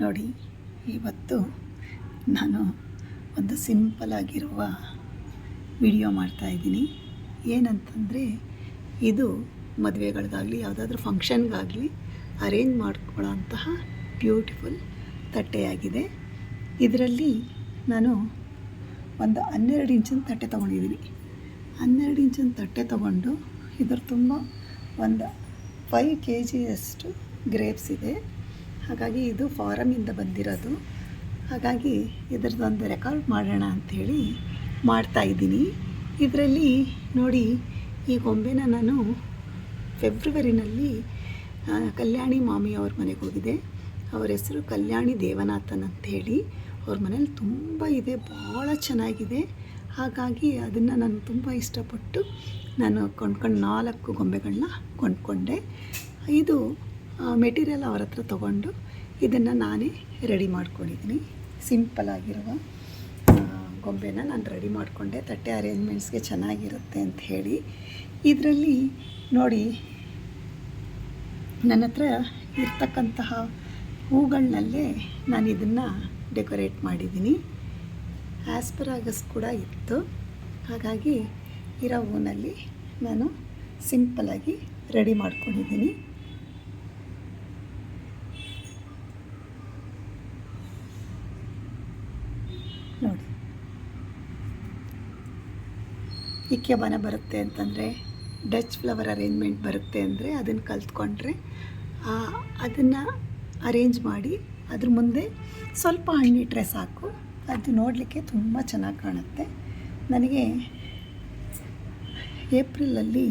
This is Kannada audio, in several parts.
ನೋಡಿ, ಇವತ್ತು ನಾನು ಒಂದು ಸಿಂಪಲ್ ಆಗಿರುವ ವಿಡಿಯೋ ಮಾಡ್ತಾಯಿದ್ದೀನಿ ಏನಂತಂದರೆ, ಇದು ಮದುವೆಗಳಿಗಾಗಲಿ, ಯಾವುದಾದ್ರೂ ಫಂಕ್ಷನ್ಗಾಗಲಿ, ಅರೇಂಜ್ ಮಾಡ್ಕೊಳ್ಳೋ ಅಂತಹ ಬ್ಯೂಟಿಫುಲ್ ತಟ್ಟೆಯಾಗಿದೆ. ಇದರಲ್ಲಿ ನಾನು ಒಂದು ಹನ್ನೆರಡು ಇಂಚಿನ ತಟ್ಟೆ ತೊಗೊಂಡಿದ್ದೀನಿ. ಹನ್ನೆರಡು ಇಂಚಿನ ತಟ್ಟೆ ತೊಗೊಂಡು ಇದ್ರ ತುಂಬ ಒಂದು ಫೈವ್ ಕೆ ಜಿಯಷ್ಟು ಗ್ರೇಪ್ಸ್ ಇದೆ. ಹಾಗಾಗಿ ಇದು ಫಾರಮಿಂದ ಬಂದಿರೋದು. ಹಾಗಾಗಿ ಇದ್ರದ್ದೊಂದು ರೆಕಾರ್ಡ್ ಮಾಡೋಣ ಅಂಥೇಳಿ ಮಾಡ್ತಾಯಿದ್ದೀನಿ ಇದರಲ್ಲಿ ನೋಡಿ ಈ ಗೊಂಬೆನ ನಾನು ಫೆಬ್ರವರಿನಲ್ಲಿ ಕಲ್ಯಾಣಿ ಮಾಮಿ ಅವ್ರ ಮನೆಗೆ ಹೋಗಿದೆ ಅವ್ರ ಹೆಸರು ಕಲ್ಯಾಣಿ ದೇವನಾಥನ್ ಅಂಥೇಳಿ. ಅವ್ರ ಮನೇಲಿ ತುಂಬ ಇದೆ ಭಾಳ ಚೆನ್ನಾಗಿದೆ. ಹಾಗಾಗಿ ಅದನ್ನು ನಾನು ತುಂಬ ಇಷ್ಟಪಟ್ಟು ನಾನು ಕೊಂಡ್ಕೊಂಡು ನಾಲ್ಕು ಗೊಂಬೆಗಳನ್ನ ಕೊಂಡ್ಕೊಂಡೆ. ಇದು ಮೆಟೀರಿಯಲ್ ಅವ್ರ ಹತ್ರ ತೊಗೊಂಡು ಇದನ್ನು ನಾನೇ ರೆಡಿ ಮಾಡ್ಕೊಂಡಿದ್ದೀನಿ. ಸಿಂಪಲ್ ಆಗಿರುವ ಆ, ಗೊಂಬೆನ ನಾನು ರೆಡಿ ಮಾಡಿಕೊಂಡೆ. ತಟ್ಟೆ ಅರೇಂಜ್ಮೆಂಟ್ಸ್ಗೆ ಚೆನ್ನಾಗಿರುತ್ತೆ ಅಂತ ಹೇಳಿ. ಇದರಲ್ಲಿ ನೋಡಿ ನನ್ನ ಹತ್ರ ಇರ್ತಕ್ಕಂತಹ ಹೂಗಳನ್ನಲ್ಲೇ ನಾನು ಇದನ್ನು ಡೆಕೋರೇಟ್ ಮಾಡಿದ್ದೀನಿ. ಆಸ್ಪರಾಗಸ್ ಕೂಡ ಇತ್ತು. ಹಾಗಾಗಿ ಇರೋ ಹೂನಲ್ಲಿ ನಾನು ಸಿಂಪಲ್ಲಾಗಿ ರೆಡಿ ಮಾಡ್ಕೊಂಡಿದ್ದೀನಿ ನೋಡಿ ಇಕ್ಕೆಬಾನ ಬರುತ್ತೆ ಅಂತಂದರೆ ಡಚ್ ಫ್ಲವರ್ ಅರೇಂಜ್ಮೆಂಟ್ ಬರುತ್ತೆ ಅಂದರೆ ಅದನ್ನು ಕಲ್ತ್ಕೊಂಡ್ರೆ ಅದನ್ನು ಅರೇಂಜ್ ಮಾಡಿ ಅದ್ರ ಮುಂದೆ ಸ್ವಲ್ಪ ಹಣ್ಣಿಟ್ರೆ ಸಾಕು. ಅದು ನೋಡಲಿಕ್ಕೆ ತುಂಬ ಚೆನ್ನಾಗಿ ಕಾಣುತ್ತೆ. ನನಗೆ ಏಪ್ರಿಲಲ್ಲಿ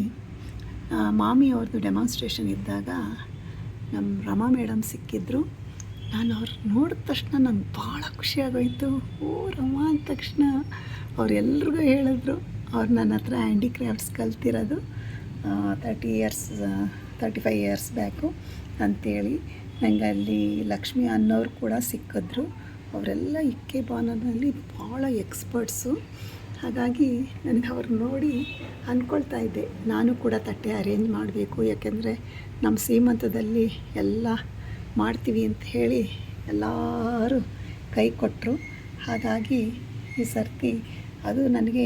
ಮಾಮಿಯವ್ರದ್ದು ಡೆಮಾನ್ಸ್ಟ್ರೇಷನ್ ಇದ್ದಾಗ ನಮ್ಮ ರಮಾ ಮೇಡಮ್ ಸಿಕ್ಕಿದ್ರು. ನಾನು ಅವ್ರು ನೋಡಿದ ತಕ್ಷಣ ನಂಗೆ ಭಾಳ ಖುಷಿಯಾಗೋಯಿತು ಓ, ರಮಾ ಅಂದ ತಕ್ಷಣ ಅವರೆಲ್ರಿಗೂ ಹೇಳಿದ್ರು. ಅವ್ರು ನನ್ನ ಹತ್ರ handicrafts ಕಲ್ತಿರೋದು thirty years thirty five years back ಅಂಥೇಳಿ ನನಗೆ ಅಲ್ಲಿ ಲಕ್ಷ್ಮಿ ಅನ್ನೋರು ಕೂಡ ಸಿಕ್ಕಿದ್ರು. ಅವರೆಲ್ಲ ಇಕ್ಕೆ ಬಾನದಲ್ಲಿ ಭಾಳ ಎಕ್ಸ್ಪರ್ಟ್ಸು ಹಾಗಾಗಿ ನನಗೆ ಅವ್ರು ನೋಡಿ ಅಂದ್ಕೊಳ್ತಾ ಇದ್ದೆ. ನಾನು ಕೂಡ ತಟ್ಟೆ ಅರೇಂಜ್ ಮಾಡಬೇಕು. ಯಾಕೆಂದರೆ ನಮ್ಮ ಸೀಮಂತದಲ್ಲಿ ಎಲ್ಲ ಮಾಡ್ತೀವಿ ಅಂತ ಹೇಳಿ ಎಲ್ಲರೂ ಕೈ ಕೊಟ್ಟರು ಹಾಗಾಗಿ ಈ ಸರ್ತಿ ಅದು ನನಗೆ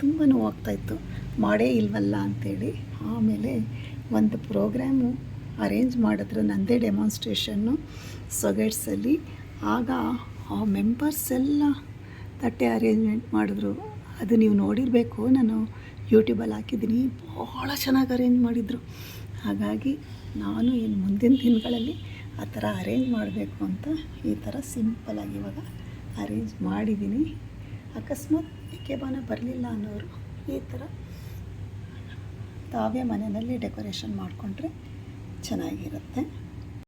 ತುಂಬ ನೋವಾಗ್ತಾಯಿತ್ತು ಮಾಡೇ ಇಲ್ವಲ್ಲ ಅಂಥೇಳಿ ಆಮೇಲೆ ಒಂದು ಪ್ರೋಗ್ರಾಮು ಅರೇಂಜ್ ಮಾಡಿದ್ರು ನನ್ನದೇ ಡೆಮಾನ್ಸ್ಟ್ರೇಷನ್ನು ಸೊಗೈಟ್ಸಲ್ಲಿ ಆಗ ಆ ಮೆಂಬರ್ಸ್ ಎಲ್ಲ ತಟ್ಟೆ ಅರೇಂಜ್ಮೆಂಟ್ ಮಾಡಿದ್ರು. ಅದು ನೀವು ನೋಡಿರಬೇಕು, ನಾನು ಯೂಟ್ಯೂಬಲ್ಲಿ ಹಾಕಿದ್ದೀನಿ. ಭಾಳ ಚೆನ್ನಾಗಿ ಅರೇಂಜ್ ಮಾಡಿದರು. ಹಾಗಾಗಿ ನಾನು ಏನು ಮುಂದಿನ ದಿನಗಳಲ್ಲಿ ಆ ಥರ ಅರೇಂಜ್ ಮಾಡಬೇಕು ಅಂತ ಈ ಥರ ಸಿಂಪಲಾಗಿ ಇವಾಗ ಅರೇಂಜ್ ಮಾಡಿದ್ದೀನಿ. ಅಕಸ್ಮಾತ್ ಇಕೆಬಾನ ಬರಲಿಲ್ಲ ಅನ್ನೋರು ಈ ಥರ ತಾವೇ ಮನೆಯಲ್ಲಿ ಡೆಕೋರೇಷನ್ ಮಾಡಿಕೊಂಡ್ರೆ ಚೆನ್ನಾಗಿರುತ್ತೆ.